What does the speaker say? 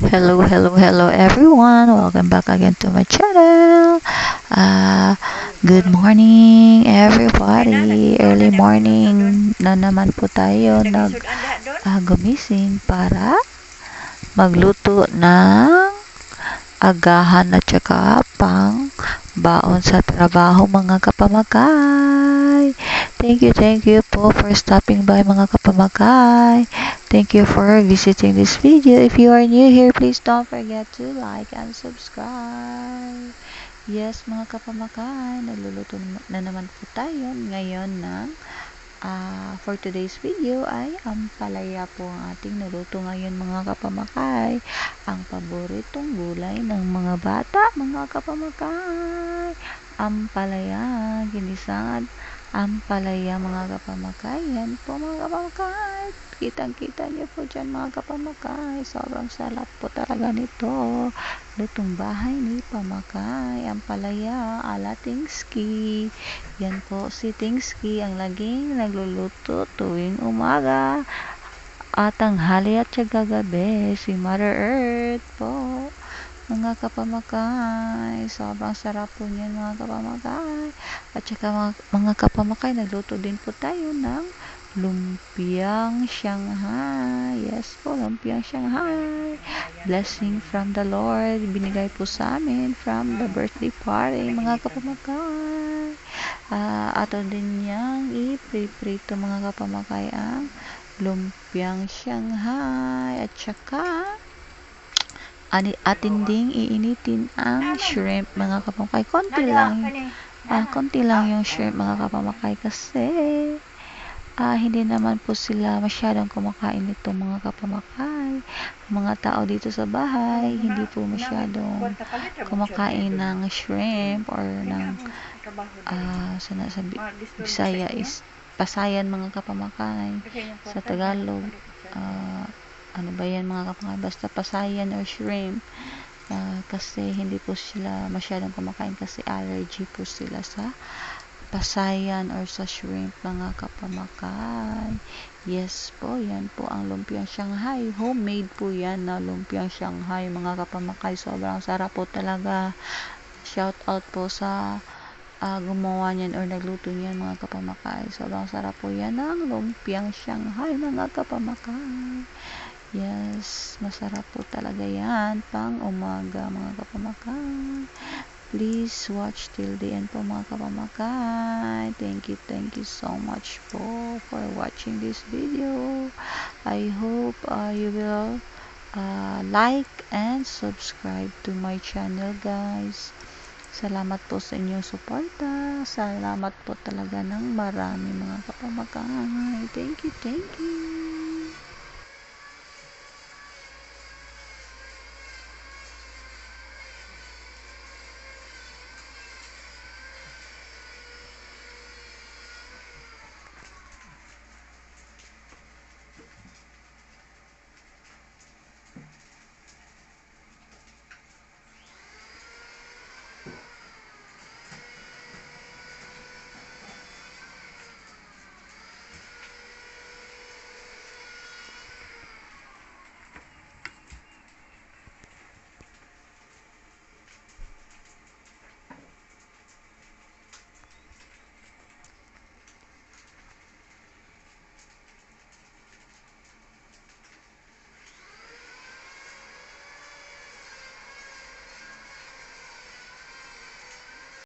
Hello, hello, hello everyone. Welcome back again to my channel. Uh, good morning everybody. Early morning na naman po tayo nag uh, gumising para magluto ng agahan at saka pang baon sa trabaho mga kapamagay. Thank you, thank you po for stopping by mga kapamagay. Thank you for visiting this video. If you are new here, please don't forget to like and subscribe. Yes, mga kapamagay, nagluluto na naman po tayo ngayon ng uh, for today's video ay ang palaya po ang ating naluto ngayon mga kapamakay. Ang paboritong gulay ng mga bata, mga kapamakay. Ang palaya, ginisang ampalaya mga kapamakay. Yan po mga kapamakay. Kitang-kita niyo po dyan mga kapamakay. Sobrang sarap po talaga nito. Lutong bahay ni Pamakay. Ampalaya ala Tingski. Yan po si Tingski ang laging nagluluto tuwing umaga at tanghali at syaga gabi. Si Mother Earth po mga kapamakay. Sobrang sarap po niyan mga kapamakay. At saka mga, mga kapamakay, nagluto din po tayo ng lumpiang Shanghai. Yes po, lumpiang Shanghai. Blessing from the Lord. Binigay po sa amin from the birthday party, mga kapamakay. Uh, ato din niyang ipriprito mga kapamakay ang lumpiang Shanghai. At saka atin ding iinitin ang shrimp mga kapamakay konti lang. Ah, konti lang yung shrimp mga kapamakay kasi ah, hindi naman po sila masyadong kumakain nito mga kapamakay mga tao dito sa bahay hindi po masyadong kumakain ng shrimp or ng ah, sana sa Bisaya is pasayan mga kapamakay sa Tagalog. Ah, ano ba yan mga kapangay, basta pasayan or shrimp. Uh, kasi hindi po sila masyadong kumakain kasi allergy po sila sa pasayan or sa shrimp mga kapamakay. Yes po, yan po ang lumpiang Shanghai. Homemade po yan na lumpiang Shanghai mga kapamakay. Sobrang sarap po talaga. Shout out po sa uh, gumawa niyan or nagluto niyan mga kapamakay. Sobrang sarap po yan ng lumpiang Shanghai mga kapamakay. Yes, masarap po talaga yan pang umaga mga kapamakay. Please watch till the end po mga kapamakay. Thank you, thank you so much po for watching this video. I hope uh, you will uh, like and subscribe to my channel guys. Salamat po sa inyong suporta. Salamat po talaga ng marami mga kapamakay. Thank you, thank you.